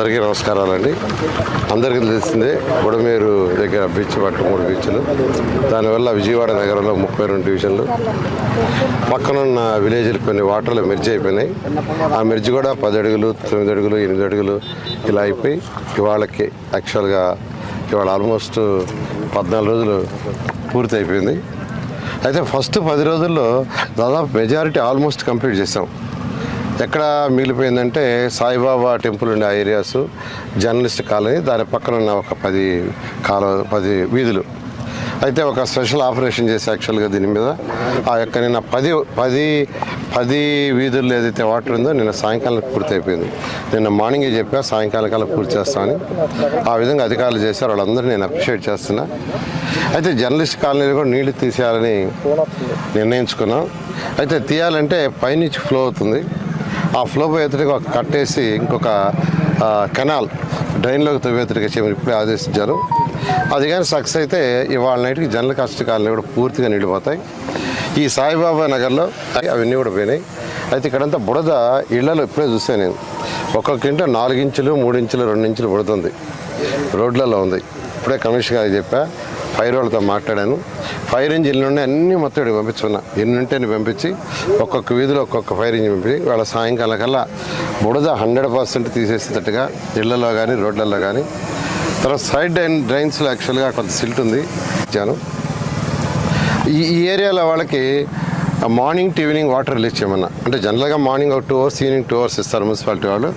అందరికీ నమస్కారాలండి. అందరికీ తెలిసిందే బుడమేరు దగ్గర బీచ్ పట్టు మూడు బీచ్లు. దానివల్ల విజయవాడ నగరంలో ముప్పై రెండు డివిజన్లు. పక్కనున్న విలేజ్లు కొన్ని వాటర్లు మెర్జ్ అయిపోయినాయి. ఆ మెర్జ్ కూడా పది అడుగులు తొమ్మిది అడుగులు ఎనిమిది అడుగులు ఇలా అయిపోయి ఇవాళకి యాక్చువల్గా ఇవాళ ఆల్మోస్ట్ పద్నాలుగు రోజులు పూర్తి అయిపోయింది. అయితే ఫస్ట్ పది రోజుల్లో దాదాపు మెజారిటీ ఆల్మోస్ట్ కంప్లీట్ చేసాం. ఎక్కడ మిగిలిపోయిందంటే సాయిబాబా టెంపుల్ ఉండే ఏరియాసు ఏరియాస్ జర్నలిస్ట్ కాలనీ దాని పక్కన ఉన్న ఒక పది కాల పది వీధులు. అయితే ఒక స్పెషల్ ఆపరేషన్ చేసి యాక్చువల్గా దీని మీద ఆ యొక్క నిన్న పది పది పది వీధుల్లో ఏదైతే వాటర్ ఉందో నిన్న సాయంకాలం పూర్తి అయిపోయింది నిన్న మార్నింగే చెప్పా సాయంకాలం కల్లా పూర్తి చేస్తామని ఆ విధంగా అధికారులు చేశారు వాళ్ళందరూ నేను అప్రిషియేట్ చేస్తున్నా. అయితే జర్నలిస్ట్ కాలనీలో కూడా నీళ్ళు తీసేయాలని నిర్ణయించుకున్నాం. అయితే తీయాలంటే పైనుంచి ఫ్లో అవుతుంది. ఆ ఫ్లో ఎదురుగా ఒక కట్టేసి ఇంకొక కెనాల్ డ్రైన్లోకి తవ్వేతడికి చేయమని ఇప్పుడే ఆదేశించారు. అది కానీ సక్సెస్ అయితే ఇవాళ నైట్కి జనరల్ కష్టకాలని కూడా పూర్తిగా నిండిపోతాయి. ఈ సాయిబాబా నగర్లో అవన్నీ కూడా పోయినాయి. అయితే ఇక్కడంతా బుడద ఇళ్ళలో ఇప్పుడే చూసాను నేను. ఒక్కొక్క ఇంట్లో నాలుగు ఇంచులు మూడు ఇంచులు రెండు ఇంచులు బుడతుంది రోడ్లలో ఉంది. ఇప్పుడే కమిషనర్ గారికి చెప్పా. ఫైర్ వాళ్ళతో మాట్లాడాను. ఫైర్ ఇంజిన్లు నుండి అన్నీ మొత్తం ఇక్కడికి పంపించుకున్నా. ఎన్ని ఉంటే పంపించి ఒక్కొక్క వీధిలో ఒక్కొక్క ఫైర్ ఇంజిన్ పంపించి వాళ్ళ సాయంకాలం కల్లా బుడద హండ్రెడ్ పర్సెంట్ తీసేసేటట్టుగా ఇళ్ళలో కానీ రోడ్లలో కానీ తర్వాత సైడ్ డ్రైన్ డ్రైన్స్లో యాక్చువల్గా కొంత సిల్ట్ ఉంది. ఇచ్చాను. ఈ ఏరియాలో వాళ్ళకి morning to evening water release చేయమన్నా. అంటే జనరల్గా మార్నింగ్ ఒక two hours evening two hours ఇస్తారు మున్సిపాలిటీ వాళ్ళు.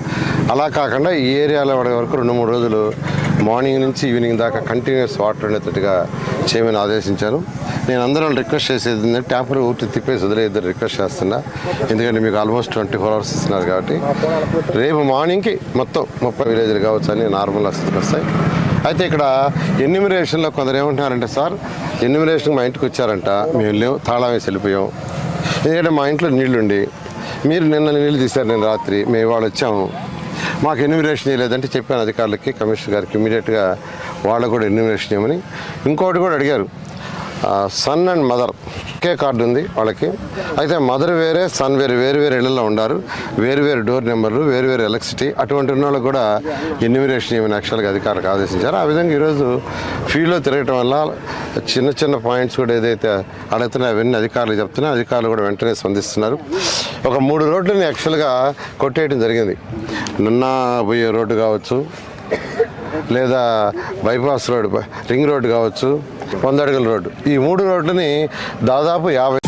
అలా కాకుండా ఈ ఏరియాలో వాడే వరకు రెండు మూడు రోజులు మార్నింగ్ నుంచి ఈవినింగ్ దాకా కంటిన్యూస్ వాటర్ ఉండేటట్టుగా చేయమని ఆదేశించాను నేను అందరూ రిక్వెస్ట్ చేసేది ఏంటంటే ట్యాప్లు ఊటి తిప్పేసి వదిలేద్దరు రిక్వెస్ట్ చేస్తున్నా. ఎందుకంటే మీకు ఆల్మోస్ట్ ట్వంటీ ఫోర్ అవర్స్ ఇస్తున్నారు కాబట్టి. రేపు మార్నింగ్కి మొత్తం ముప్పై విలేజ్లు కావచ్చు అని నార్మల్ స్థితికి వస్తాయి. అయితే ఇక్కడ ఎన్యూమిరేషన్లో కొందరు ఏమంటున్నారంటే సార్ ఎన్యూమిరేషన్ మా ఇంటికి వచ్చారంట మేము వెళ్ళాం తాళం వేసి వెళ్ళిపోయాం. ఎందుకంటే మా ఇంట్లో నీళ్ళుండి మీరు నిన్న నీళ్ళు తీశారు నేను రాత్రి మేము ఇవాళ వచ్చాము. మాకు ఎన్యూమిరేషన్ చేయలేదంటే చెప్పాను అధికారులకి కమిషనర్ గారికి ఇమీడియట్గా వాళ్ళకు కూడా ఎన్యూమిరేషన్ చేయమని. ఇంకోటి కూడా అడిగారు. సన్ అండ్ మదర్ ఒకే కార్డు ఉంది వాళ్ళకి. అయితే మదర్ వేరే సన్ వేరే వేరు వేరు ఇళ్ళలో ఉండారు. వేరు వేరు డోర్ నెంబర్లు వేరు వేరు ఎలక్ట్రిసిటీ అటువంటి ఉన్న వాళ్ళకి కూడా ఎన్యూమిరేషన్ ఏమైనా యాక్చువల్గా అధికారులకు ఆదేశించారు? ఆ విధంగా ఈరోజు ఫీల్డ్లో తిరగటం వల్ల చిన్న చిన్న పాయింట్స్ కూడా ఏదైతే అడుగుతున్నాయో అవన్నీ అధికారులు చెప్తున్నా అధికారులు కూడా వెంటనే స్పందిస్తున్నారు. ఒక మూడు రోడ్లని యాక్చువల్గా కొట్టేయడం జరిగింది. నిన్న పోయే రోడ్డు కావచ్చు లేదా బైపాస్ రోడ్ రింగ్ రోడ్ కావచ్చు వంద అడుగుల రోడ్డు ఈ మూడు రోడ్లని దాదాపు యాభై